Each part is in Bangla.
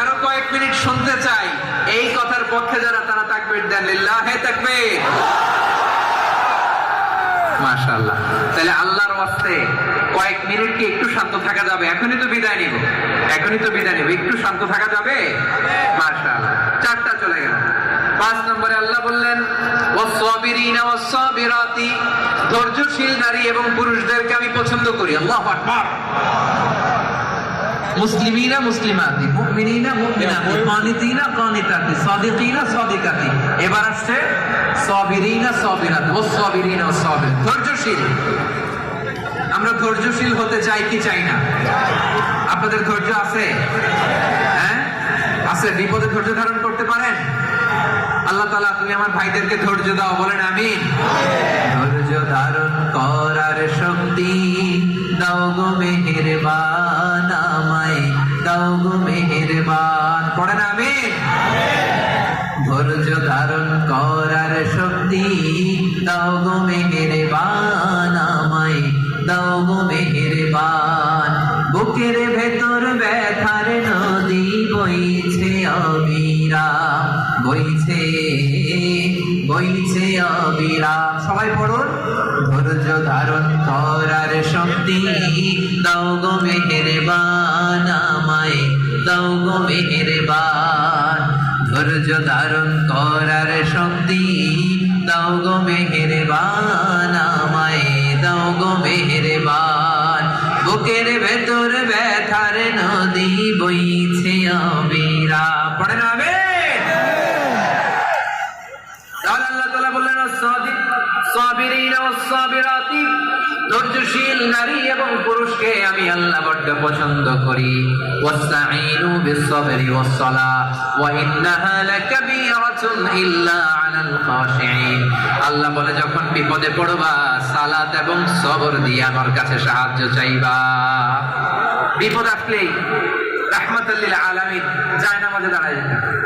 আরও কয়েক মিনিট শুনতে চাই। এই কথার পক্ষে যারা, তারা তাকবীর দেন। লিল্লাহি তাকবীর। মাশাআল্লাহ। তাহলে আল্লাহর ওয়াস্তে কয়েক মিনিট কি একটু শান্ত থাকা যাবে? এখনই তো বিদায় নিব। এখনই তো বিদায় নিব। একটু শান্ত থাকা যাবে? মাশাআল্লাহ। চারটা চলে গেল। পাঁচ নম্বরে আল্লাহ বললেন ওয়াসসাবিরিনা ওয়াসসাবিরাতি, ধৈর্যশীল নারী এবং পুরুষদেরকে আমি পছন্দ করি। আল্লাহু আকবার। মুসলিমিনা, মুসলিমাতি, মুমিনিনা, মুমিনাতি, কানিতিনা, কানিতাতি, সাদিকিনা, সাদিকাতি। এবার আসছে সাবিরিনা, সাবিরাত ও সাবিরিনা ও সাবির ধৈর্যশীল। আমরা ধৈর্যশীল হতে চাই কি চাই না? আপনাদের ধৈর্য আছে? হ্যাঁ? আছে। বিপদে ধৈর্য ধারণ করতে পারেন? আল্লাহ তাআলা, তুমি আমার ভাইদেরকে ধৈর্য দাও, বলেন আমিন। ধৈর্য ধারণ করার শক্তি দাও গো মেহেরবান আমায়, দাও গো মেহেরবান। পড়েন আমিন। ধৈর্য ধারণ করার শক্তি দাও গো মেহেরবান আমায়, দাও গো মেহেরবান। বুকের ভেতর ব্যথার নদী বইছে অবিরা বইছে বইছে অবিরা সবাই পড়ুন। ধৈর্য ধারণ করার শক্তি দাও গো মেহেরবান আমায়, দাও গো মেহেরবান। ধৈর্য ধারণ করার শক্তি দাও গো মেহেরবান আমায়, দাও গো মেহেরবান। বুকের ভেতর ব্যথার নদী বইছে ধৈর্যশীল নারী এবং পুরুষকে আমি আল্লাহ বড্ড পছন্দ করি। ওয়াস্তাঈনু বিস-সাবরি ওয়াস-সালাহ, ওয়া ইন্নাহা লাকাবীরাতুন ইল্লা আলাল খাশিঈন। আল্লাহ বলে, যখন বিপদে পড়বা, সালাত এবং সবর দিয়ে আমার কাছে সাহায্য চাইবা। বিপদ আসলেই রাহমাতাল্লিল আলামিন যায় নামাজে দাঁড়ায় যেতে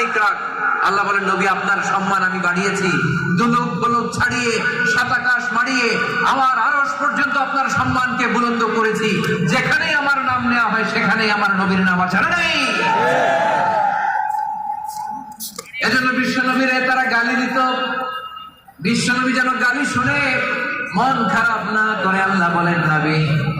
যিকরাক। আল্লাহ বলেন, নবী, আপনার সম্মান আমি বাড়িয়েছি। দুলুক বলুক ছাড়িয়ে মারিয়ে, আমার আরশ পর্যন্ত আপনার সম্মানকে বুলন্দ করেছি। আমার নাম নেওয়া হয় আমার নবীর নাম আছে। না নেই এজন্য বিশ্ব নবীরে তারা গালি দিত। বিশ্বনবী যেন গালি শুনে, মন খারাপ না করে আল্লাহ বলেন, নবী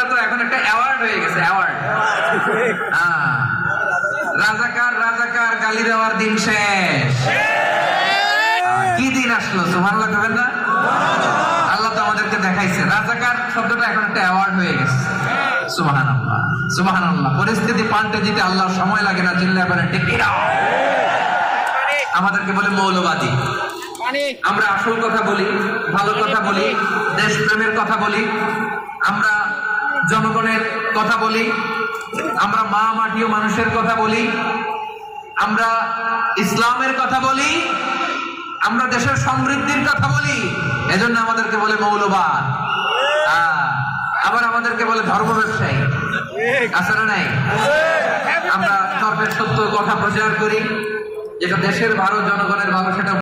রাজাকার তো এখন একটা অ্যাওয়ার্ড হয়ে গেছে অ্যাওয়ার্ড রাজাকার রাজাকার গালি দেওয়ার দিন শেষ। কি দিন আসলো কবেন না? আল্লাহ তো আমাদেরকে দেখাইছে। রাজাকার শব্দটা এখন একটা অ্যাওয়ার্ড হয়ে গেছে। সুবহানাল্লাহ সুবহানাল্লাহ। পরিস্থিতি পাল্টে দিতে আল্লাহ সময় লাগে না আমাদেরকে বলে মৌলবাদী। আমরা আসল কথা বলি, ভালো কথা বলি, দেশপ্রেমের কথা বলি। আমরা জনগণের কথা বলি, আমরা মা মাটি ও মানুষের কথা বলি, আমরা ইসলামের কথা বলি, আমরা দেশের সমৃদ্ধির কথা বলি, এজন্য আমাদেরকে বলে মৌলবাদ। আবার আমাদেরকে বলে ধর্ম ব্যবসায়ী। না নাই? আমরা ধর্মের সত্য কথা প্রচার করি, যেটা দেশের ভালো জনগণের ভালো, সেটা